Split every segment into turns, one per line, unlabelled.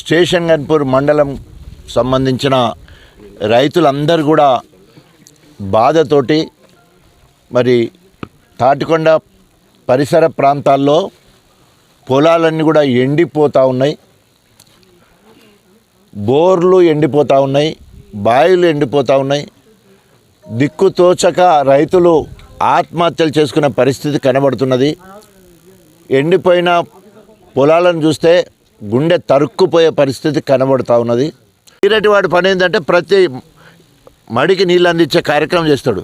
Station Ghanpur మండలం సంబంధించిన రైతులందరూ కూడా బాధతోటి మరి తాటికొండ పరిసర ప్రాంతాల్లో పొలాలన్నీ కూడా ఎండిపోతూ ఉన్నాయి. బోర్లు ఎండిపోతూ ఉన్నాయి. బావిలు ఎండిపోతూ ఉన్నాయి. దిక్కు తోచక రైతులు ఆత్మహత్యలు చేసుకునే పరిస్థితి కనబడుతున్నది. ఎండిపోయిన పొలాలను చూస్తే గుండె తరుక్కుపోయే పరిస్థితి కనబడుతూ ఉన్నది. ఈరటి వాడి పని ఏంటంటే ప్రతి మడికి నీళ్ళు అందించే కార్యక్రమం చేస్తాడు.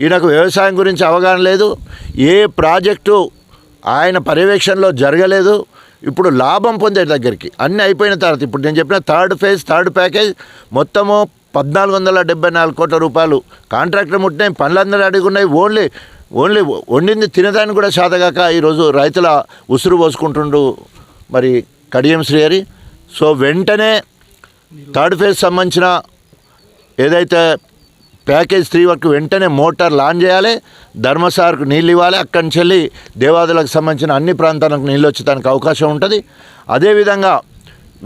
ఈయనకు వ్యవసాయం గురించి అవగాహన లేదు. ఏ ప్రాజెక్టు ఆయన పర్యవేక్షణలో జరగలేదు. ఇప్పుడు లాభం పొందే దగ్గరికి అన్నీ అయిపోయిన తర్వాత ఇప్పుడు నేను చెప్పిన థర్డ్ ఫేజ్ థర్డ్ ప్యాకేజ్ మొత్తము పద్నాలుగు వందల డెబ్బై నాలుగు కోట్ల రూపాయలు. కాంట్రాక్టర్ ముట్టినాయి పనులందరూ అడుగున్నాయి. ఓన్లీ ఓన్లీ వండింది తినదాన్ని కూడా సాధగాక ఈరోజు రైతుల ఉసురు పోసుకుంటుండు. మరి కడియం శ్రీహరి సో వెంటనే థర్డ్ ఫేజ్ సంబంధించిన ఏదైతే ప్యాకేజ్ త్రీ వరకు వెంటనే మోటార్ లాంచ్ చేయాలి. ధర్మసార్కు నీళ్ళు ఇవ్వాలి. అక్కడి నుంచి వెళ్ళి దేవాదులకు సంబంధించిన అన్ని ప్రాంతాలకు నీళ్ళు వచ్చేదానికి అవకాశం ఉంటుంది. అదేవిధంగా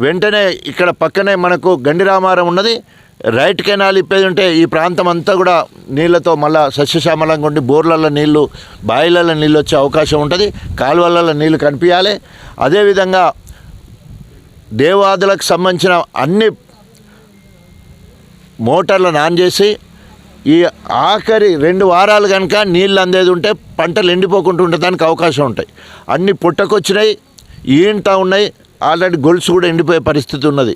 వెంటనే ఇక్కడ పక్కనే మనకు గండిరామారం ఉన్నది. రైట్ కెనాల్ ఇప్పేది ఉంటే ఈ ప్రాంతం అంతా కూడా నీళ్ళతో మళ్ళా సస్యశ్యామలంగా ఉండి బోర్లలో నీళ్ళు బాయిలలో నీళ్ళు వచ్చే అవకాశం ఉంటుంది. కాలువలలో నీళ్ళు కనిపించాలి. అదేవిధంగా దేవాదులకు సంబంధించిన అన్ని మోటార్లను ఆన్ చేసి ఈ ఆఖరి రెండు వారాలు కనుక నీళ్ళు అందేది ఉంటే పంటలు ఎండిపోకుండా ఉండడానికి అవకాశం ఉంటాయి. అన్ని పుట్టకొచ్చినాయి ఈంటా ఉన్నాయి ఆల్రెడీ గొలుసు కూడా ఎండిపోయే పరిస్థితి ఉన్నది.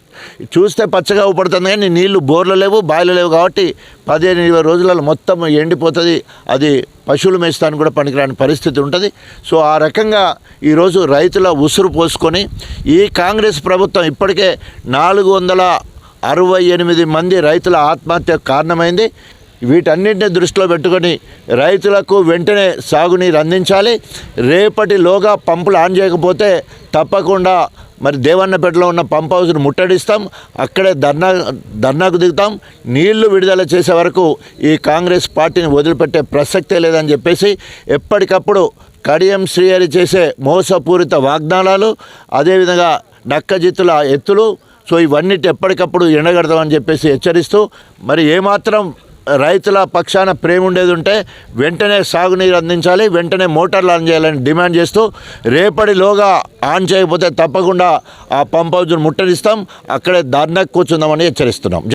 చూస్తే పచ్చగా ఊపడుతుంది కానీ నీళ్ళు బోర్లు లేవు బాయిలు లేవు కాబట్టి పదిహేను ఇరవై రోజులలో మొత్తం ఎండిపోతుంది. అది పశువులు మేస్తానికి కూడా పనికిరాని పరిస్థితి ఉంటుంది. సో ఆ రకంగా ఈరోజు రైతుల ఉసురు పోసుకొని ఈ కాంగ్రెస్ ప్రభుత్వం ఇప్పటికే నాలుగు వందల అరవై ఎనిమిది మంది రైతుల ఆత్మహత్య కారణమైంది. వీటన్నింటిని దృష్టిలో పెట్టుకొని రైతులకు వెంటనే సాగునీరు అందించాలి. రేపటిలోగా పంపులు ఆన్ చేయకపోతే తప్పకుండా మరి దేవన్నపేటలో ఉన్న పంప్ హౌస్ను ముట్టడిస్తాం. అక్కడే ధర్నా ధర్నాకు దిగుతాం. నీళ్ళు విడుదల చేసే వరకు ఈ కాంగ్రెస్ పార్టీని వదిలిపెట్టే ప్రసక్తే లేదని చెప్పేసి ఎప్పటికప్పుడు కడియం శ్రీహరి చేసే మోసపూరిత వాగ్దానాలు అదేవిధంగా నక్కజిత్తుల ఎత్తులు. సో ఇవన్నిటి ఎప్పటికప్పుడు ఎండగడతామని చెప్పేసి హెచ్చరిస్తూ మరి ఏమాత్రం రైతుల పక్షాన ప్రేమ ఉండేది ఉంటే వెంటనే సాగునీరు అందించాలి వెంటనే మోటార్లు ఆన్ చేయాలని డిమాండ్ చేస్తూ రేపటిలోగా ఆన్ చేయకపోతే తప్పకుండా ఆ పంప్ హౌజ్ను ముట్టడిస్తాం. అక్కడే ధర్నాకు కూర్చుందామని హెచ్చరిస్తున్నాం.